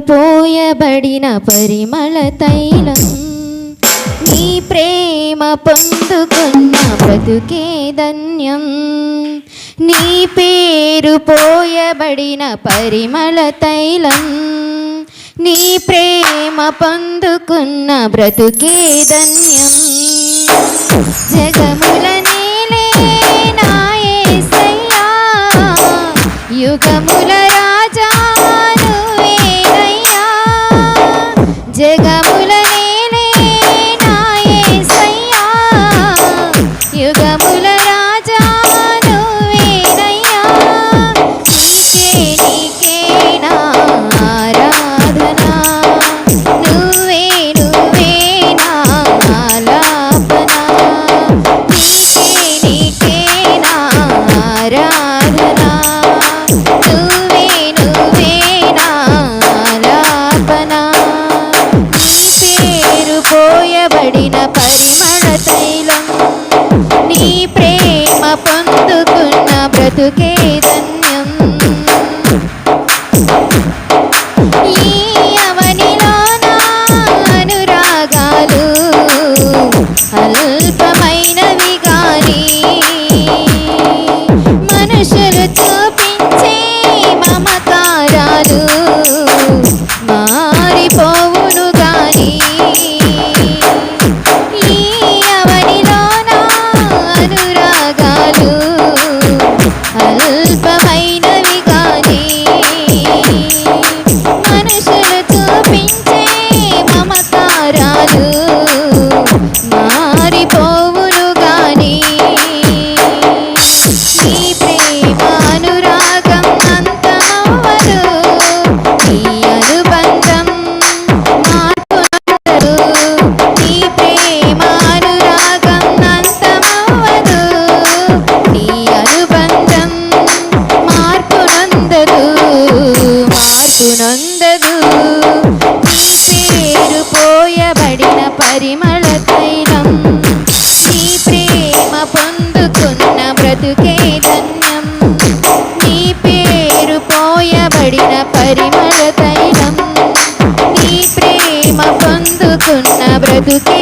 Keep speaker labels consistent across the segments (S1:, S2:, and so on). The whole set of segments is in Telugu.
S1: పోయబడిన పరిమళ తైలం నీ ప్రేమ పొందుకున్న బ్రతుకే ధన్యం. నీ పేరు పోయబడిన పరిమళ తైలం నీ ప్రేమ పొందుకున్న బ్రతుకే ధన్యం. జగముల నేలే నాయే సయ్యా యుగముల జగముల పొందుకున్న Anh sẽ tự. పేరు పోయబడిన పరిమళ తైలం నీ ప్రేమ పొందుకున్న బ్రతుకే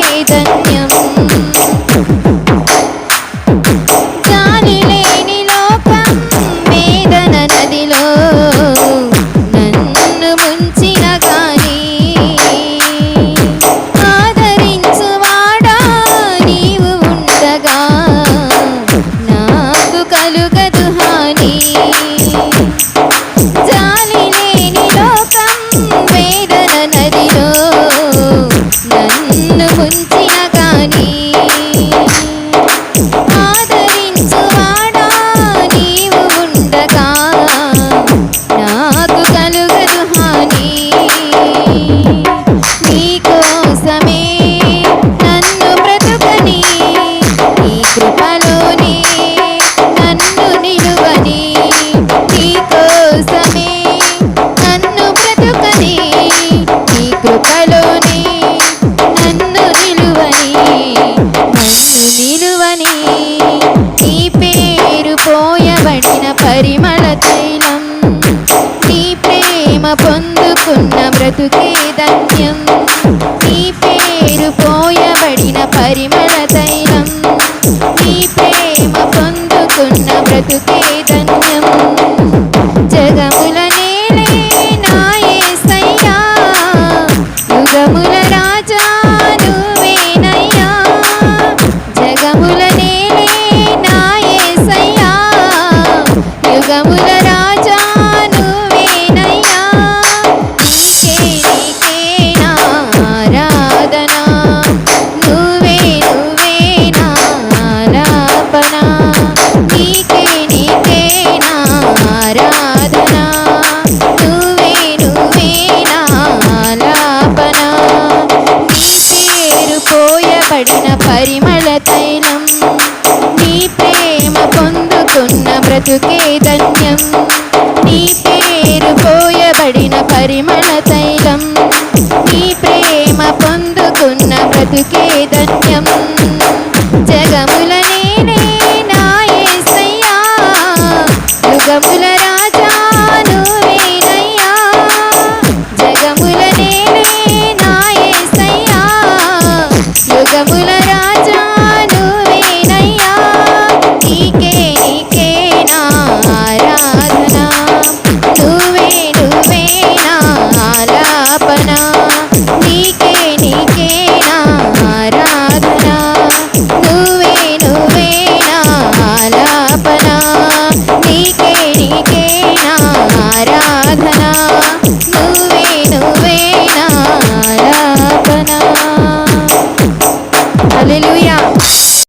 S1: పరిమళ తైలం నీ ప్రేమ పొందుకున్న బ్రతుకే ధన్యం. నీ పేరు పోయబడిన పరిమళ తైలం. నీ ప్రేమ పొందుకున్న బ్రతుకే ధన్యం. జగముల నేలే నా సయ్యా. యుగముల రాజా పడిన పరిమళ తైలం నీ ప్రేమ పొందుతున్న బ్రతుకే ధన్యం. నీ పేరు పోయబడిన పరిమళ తైలం నీ ప్రేమ పొందుతున్న బ్రతుకే ధన్యం. జగముల నేనే నాయసయ్యా యుగముల